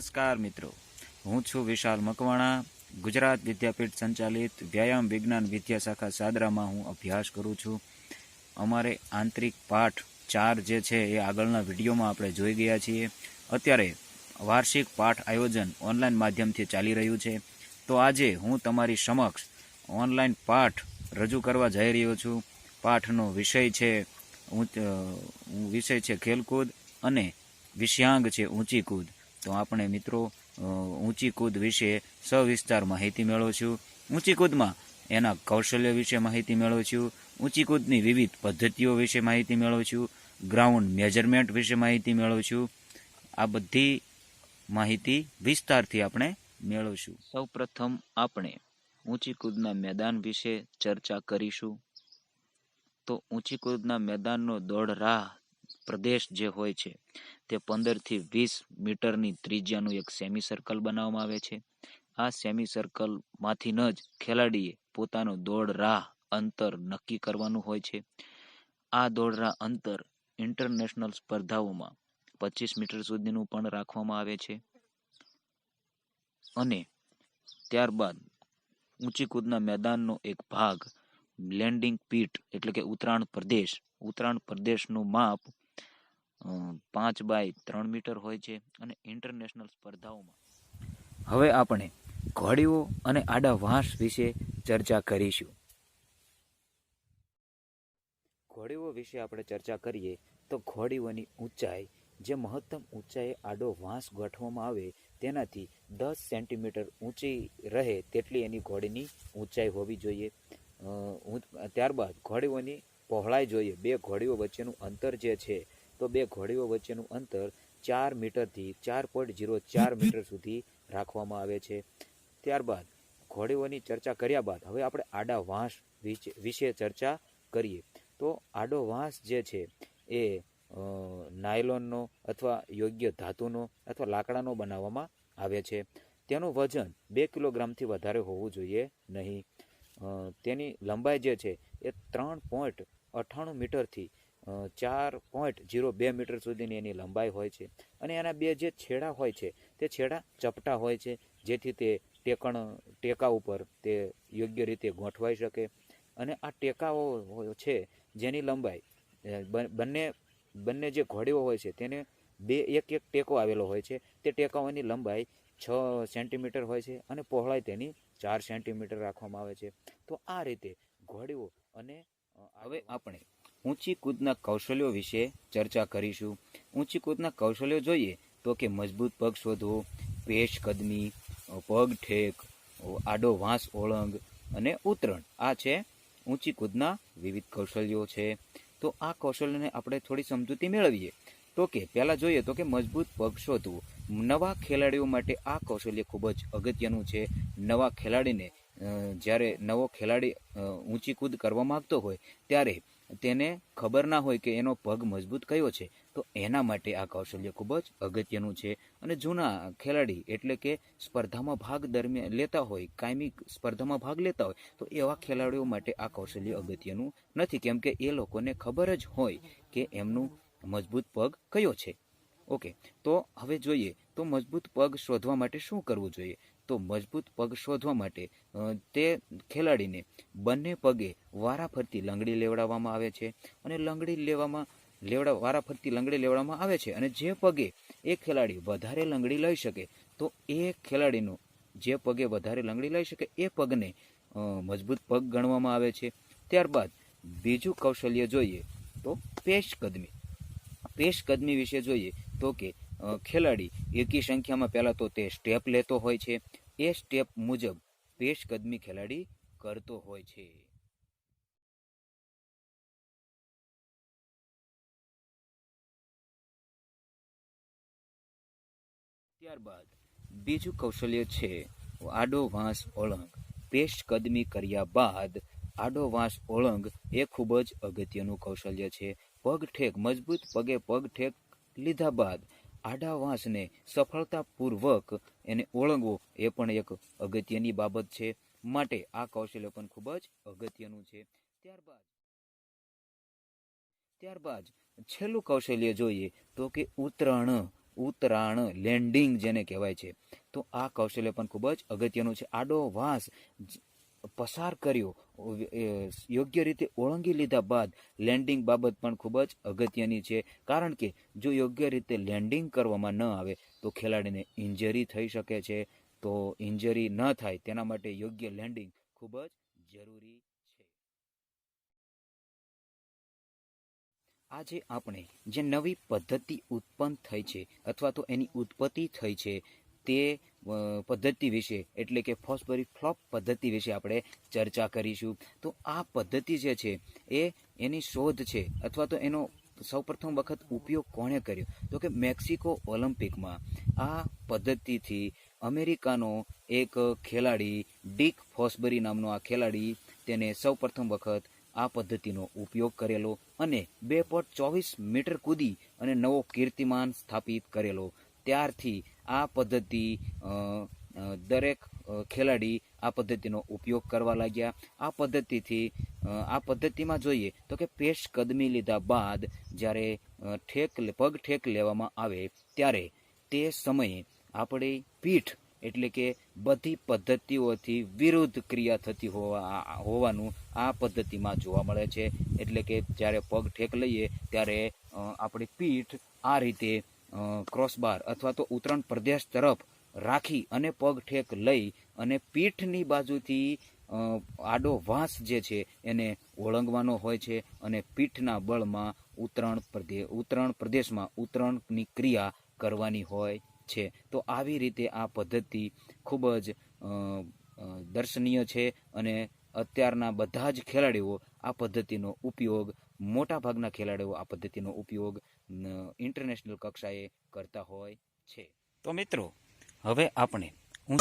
નમસ્કાર મિત્રો. હું છું વિશાલ મકવાણા, ગુજરાત વિદ્યાપીઠ સંચાલિત વ્યાયામ વિજ્ઞાન વિદ્યા શાખા સાદરામાં હું અભ્યાસ કરું છું. અમારે આંતરિક પાઠ ચાર જે છે એ આગળના વિડીયોમાં આપણે જોઈ ગયા છીએ. અત્યારે વાર્ષિક પાઠ આયોજન ઓનલાઈન માધ્યમથી ચાલી રહ્યું છે. તો આજે હું તમારી સમક્ષ ઓનલાઈન પાઠ રજૂ કરવા જઈ રહ્યો છું. પાઠનો વિષય છે વિષય છે ખેલકૂદ અને વિષયાંગ છે ઊંચી કૂદ. તો આપણે મિત્રો ઊંચી કૂદ વિશે સવિસ્તાર માહિતી મેળવશું. ઊંચી કૂદમાં એના કૌશલ્ય વિશે માહિતી મેળવશું. ઊંચી કૂદની વિવિધ પદ્ધતિઓ વિશે માહિતી મેળવશું. ગ્રાઉન્ડ મેજરમેન્ટ વિશે માહિતી મેળવશું. આ બધી માહિતી વિસ્તારથી આપણે મેળવશું. સૌપ્રથમ આપણે ઊંચી કૂદના મેદાન વિશે ચર્ચા કરીશું. તો ઊંચી કૂદના મેદાનનો દોડ રાહ પ્રદેશ જે હોય છે, તે પંદરથી વીસ મીટરની ત્રિજ્યાનું એક સેમી સર્કલ બનાવવામાં આવે છે. આ સેમી સર્કલમાંથી જ ખેલાડીએ પોતાનું દોડ રાહ અંતર નક્કી કરવાનું હોય છે. આ દોડ રાહ અંતર ઇન્ટરનેશનલ સ્પર્ધાઓમાં પચીસ મીટર સુધીનું પણ રાખવામાં આવે છે. અને ત્યારબાદ ઊંચી કૂદના મેદાનનો એક ભાગ લેન્ડિંગ પીટ એટલે કે ઉત્તરાયણ પ્રદેશ, ઉત્તરાયણ પ્રદેશનું માપ પાંચ બાય ત્રણ મીટર હોય છે અને ઇન્ટરનેશનલ સ્પર્ધાઓમાં. હવે આપણે ઘોડીઓ અને આડા વાંસ વિશે ચર્ચા કરીશું. ઘોડીઓ વિશે આપણે ચર્ચા કરીએ તો ઘોડીઓની ઊંચાઈ, જે મહત્તમ ઊંચાઈએ આડો વાંસ ગોઠવવામાં આવે, તેનાથી દસ સેન્ટીમીટર ઊંચી રહે તેટલી એની ઘોડીની ઊંચાઈ હોવી જોઈએ. ત્યારબાદ ઘોડીઓની પહોળાઈ જોઈએ. બે ઘોડીઓ વચ્ચેનું અંતર જે છે તો બે ઘોડીઓ વચ્ચેનું અંતર ચાર મીટરથી ચાર પોઈન્ટ જીરો ચાર મીટર સુધી રાખવામાં આવે છે. ત્યારબાદ ઘોડીઓની ચર્ચા કર્યા બાદ હવે આપણે આડા વાંસ વિશે- ચર્ચા કરીએ. તો આડો વાંસ જે છે એ નાયલોનનો અથવા યોગ્ય ધાતુનો અથવા લાકડાનો બનાવવામાં આવે છે. તેનું વજન બે કિલોગ્રામથી વધારે હોવું જોઈએ નહીં. તેની લંબાઈ જે છે એ ત્રણ પોઈન્ટ અઠ્ઠાણું મીટરથી ચાર પોઈન્ટ જીરો બે મીટર સુધીની એની લંબાઈ હોય છે. અને એના બે જે છેડા હોય છે, તે છેડા ચપટા હોય છે, જેથી તે ટેકણ, ટેકા ઉપર તે યોગ્ય રીતે ગોઠવાઈ શકે. અને આ ટેકાઓ છે, જેની લંબાઈ બંને બંને જે ઘોડીઓ હોય છે, તેને બે એક એક ટેકો આવેલો હોય છે. તે ટેકાઓની લંબાઈ છ સેન્ટીમીટર હોય છે અને પહોળાઈ તેની ચાર સેન્ટીમીટર રાખવામાં આવે છે. તો આ રીતે ઘોડીઓ અને હવે આપણે ઊંચી કૂદના કૌશલ્યો વિશે ચર્ચા કરીશું. ઊંચી કૂદના કૌશલ્યો જોઈએ તો કે મજબૂત પગ શોધવો પેશ કદમી, પગ ઠેક, આડો વાંસ ઓળંગ અને ઉતરણ. આ છે ઊંચી કૂદના વિવિધ કૌશલ્યો છે. તો આ કૌશલ્યને આપણે થોડી સમજૂતી મેળવીએ. તો કે પહેલાં જોઈએ તો કે મજબૂત પગ શોધવું. નવા ખેલાડીઓ માટે આ કૌશલ્ય ખૂબ જ અગત્યનું છે. નવા ખેલાડીને જ્યારે નવો ખેલાડી ઊંચી કૂદ કરવા માગતો હોય, ત્યારે તેને ખબર ના હોય કે એનો પગ મજબૂત કયો છે, તો એના માટે આ કૌશલ્ય ખૂબ જ અગત્યનું છે. અને જૂના ખેલાડી એટલે કે સ્પર્ધામાં ભાગ દરમિયાન લેતા હોય, કાયમી સ્પર્ધામાં ભાગ લેતા હોય, તો એવા ખેલાડીઓ માટે આ કૌશલ્ય અગત્યનું નથી. કેમ કે એ લોકોને ખબર જ હોય કે એમનું મજબૂત પગ કયો છે. ઓકે, તો હવે જોઈએ, તો મજબૂત પગ શોધવા માટે શું કરવું જોઈએ? તો મજબૂત પગ શોધવા માટે તે ખેલાડીને બંને પગે વારાફરતી લંગડી લેવડાવવામાં આવે છે અને લંગડી લેવામાં, લેવડા વારાફરતી લંગડી લેવડાવવામાં આવે છે અને જે પગે એ ખેલાડી વધારે લંગડી લઈ શકે, તો એ ખેલાડીનો જે પગે વધારે લંગડી લઈ શકે, એ પગને મજબૂત પગ ગણવામાં આવે છે. ત્યારબાદ બીજું કૌશલ્ય જોઈએ તો પેશ કદમી પેશ કદમી વિશે જોઈએ તો કે ખેલાડી એકી સંખ્યામાં પહેલાં તો તે સ્ટેપ લેતો હોય છે એ સ્ટેપ મુજબ પેશકદમી ખેલાડી કરતો હોય છે. ત્યારબાદ બીજું કૌશલ્ય છે આડો વાંસ ઓળંગ. પેશ કદમી કર્યા બાદ આડો વાંસ ઓળંગ એ ખૂબ જ અગત્યનું કૌશલ્ય છે. પગ ઠેક મજબૂત પગે પગ ઠેક લીધા બાદ આડા વાંસને સફળતાપૂર્વક એને ઓળંગવો એ પણ એક અગત્યની બાબત છે. માટે આ કૌશલ્ય પણ ખૂબ જ અગત્યનું છે. ત્યારબાદ ત્યારબાદ છેલ્લું કૌશલ્ય જોઈએ તો કે ઉત્તરાયણ ઉતરાણ લેન્ડિંગ જેને કહેવાય છે. તો આ કૌશલ્ય પણ ખૂબ જ અગત્યનું છે. આડો વાંસ પસાર કર્યો. યોગ્ય રીતે ઓળંગી લીધા બાદ લેન્ડિંગ બાબત પણ ખૂબ જ અગત્યની છે. કારણ કે જો યોગ્ય રીતે લેન્ડિંગ કરવામાં ન આવે, તો ખેલાડીને ઇન્જરી થઈ શકે છે. તો ઇન્જરી ન થાય, તેના માટે યોગ્ય લેન્ડિંગ ખૂબ જ જરૂરી છે. આજે આપણે જે નવી પદ્ધતિ ઉત્પન્ન થઈ છે, અથવા તો એની ઉત્પત્તિ થઈ છે, તે પદ્ધતિ વિશે, એટલે કે ફોસ્ફરી ફ્લોપ પદ્ધતિ વિશે આપણે ચર્ચા કરીશું. તો આ પદ્ધતિ જે છે, એ એની શોધ છે, અથવા તો એનો સૌપ્રથમ વખત ઉપયોગ કોણે કર્યો? તો કે મેક્સિકો ઓલિમ્પિકમાં આ પદ્ધતિથી અમેરિકાનો એક ખેલાડી, ડિક ફોસ્બરી નામનો આ ખેલાડી, તેને સૌપ્રથમ વખત આ પદ્ધતિનો ઉપયોગ કરેલો અને બે પોઈન્ટ ચોવીસ મીટર કૂદી અને નવો કીર્તિમાન સ્થાપિત કરેલો. ત્યારથી આ પદ્ધતિ દરેક ખેલાડી આ પદ્ધતિનો ઉપયોગ કરવા લાગ્યા. આ પદ્ધતિથી આ પદ્ધતિમાં જોઈએ તો કે પેશ કદમી લીધા બાદ જ્યારે ઠેક પગ ઠેક લેવામાં આવે ત્યારે તે સમયે આપણી પીઠ એટલે કે બધી પદ્ધતિઓથી વિરુદ્ધ ક્રિયા થતી હોવા, હોવાનું આ પદ્ધતિમાં જોવા મળે છે. એટલે કે જ્યારે પગ ઠેક લઈએ ત્યારે આપણી પીઠ આ રીતે ક્રોસબાર અથવા તો ઉત્તરાયણ પ્રદેશ તરફ રાખી અને પગ ઠેક લઈ અને પીઠની બાજુથી આડો વાંસ જે છે એને ઓળંગવાનો હોય છે અને પીઠના બળમાં ઉત્તરાયણ પ્રદેશ ઉત્તરાયણ પ્રદેશમાં ઉત્તરાયણની ક્રિયા કરવાની હોય છે. તો આવી રીતે આ પદ્ધતિ ખૂબ જ દર્શનીય છે અને અત્યારના બધા જ ખેલાડીઓ આ પદ્ધતિનો ઉપયોગ મોટાભાગના ખેલાડીઓ આ પદ્ધતિનો ઉપયોગ ઇન્ટરનેશનલ કક્ષાએ કરતા હોય છે. તો મિત્રો, હવે આપણે હું